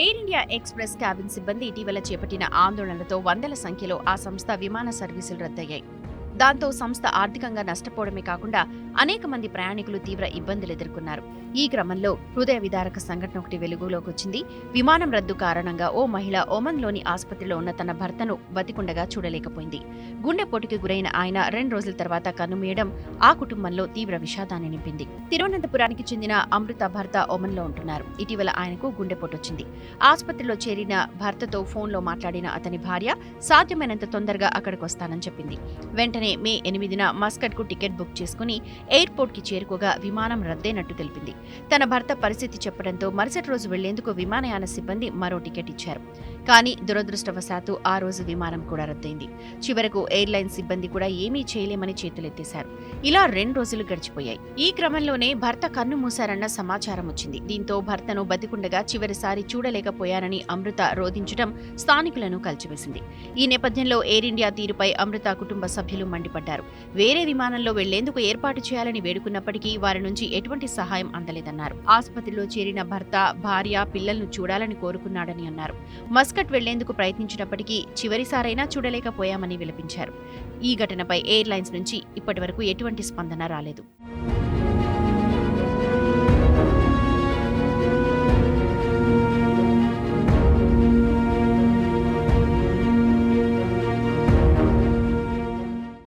Air India express cabin సిబ్బంది ఇటీవల చేపట్టిన ఆందోళనలతో వందల సంఖ్యలో ఆ సంస్థ విమాన సర్వీసులు రద్దయ్యాయి. దాంతో సంస్థ ఆర్థికంగా నష్టపోవడమే కాకుండా అనేక మంది ప్రయాణికులు తీవ్ర ఇబ్బందులు ఎదుర్కొన్నారు. ఈ క్రమంలో హృదయ విదారక సంఘటన ఒకటి వెలుగులోకి వచ్చింది. విమానం రద్దు కారణంగా ఓ మహిళ ఒమన్లోని ఆసుపత్రిలో ఉన్న తన భర్తను బతికుండగా చూడలేకపోయింది. గుండెపోటుకి గురైన ఆయన రెండు రోజుల తర్వాత కన్నుమీయడం ఆ కుటుంబంలో తీవ్ర విషాదాన్ని నింపింది. తిరువనంతపురానికి చెందిన అమృత భర్త ఒమన్లో ఉంటున్నారు. ఇటీవల ఆయనకు గుండెపోటు వచ్చింది ఆసుపత్రిలో చేరిన భర్తతో ఫోన్లో మాట్లాడిన అతని భార్య సాధ్యమైనంత తొందరగా అక్కడికి వస్తానని చెప్పింది. వెంటనే మే ఎనిమిదిన మస్కట్కు టికెట్ బుక్ చేసుకుని ఎయిర్పోర్ట్కి చేరుకోగా విమానం రద్దయినట్టు తెలిపింది. తన భర్త పరిస్థితి చెప్పడంతో మరుసటి రోజు వెళ్ళేందుకు విమానయాన సిబ్బంది మరో టికెట్ ఇచ్చారు. కానీ దురదృష్టవశాత్తు ఆ రోజు విమానం కూడా రద్దయింది. చివరకు ఎయిర్లైన్ సిబ్బంది కూడా ఏమీ చేయలేమని చేతులెత్తేశారు. ఇలా రెండు రోజులు గడిచిపోయాయి. ఈ క్రమంలోనే భర్త కన్ను మూశారన్న సమాచారం వచ్చింది. దీంతో భర్తను బతికుండగా చివరిసారి చూడలేకపోయానని అమృత రోధించడం స్థానికులను కలిచివేసింది. ఈ నేపథ్యంలో ఎయిర్ ఇండియా తీరుపై అమృత కుటుంబ సభ్యులు మండిపడ్డారు. వేరే విమానంలో వెళ్ళేందుకు ఏర్పాటు చేయాలని వేడుకున్నప్పటికీ వారి నుంచి ఎటువంటి సహాయం అందలేదన్నారు. ఆసుపత్రిలో చేరిన భర్త భార్య పిల్లలను చూడాలని కోరుకున్నాడని అన్నారు. మస్కట్ వెళ్ళేందుకు ప్రయత్నించినప్పటికీ చివరిసారైనా చూడలేకపోయామని విలపించారు. ఈ ఘటనపై ఎయిర్లైన్స్ నుంచి ఇప్పటివరకు ఎటువంటి స్పందన రాలేదు.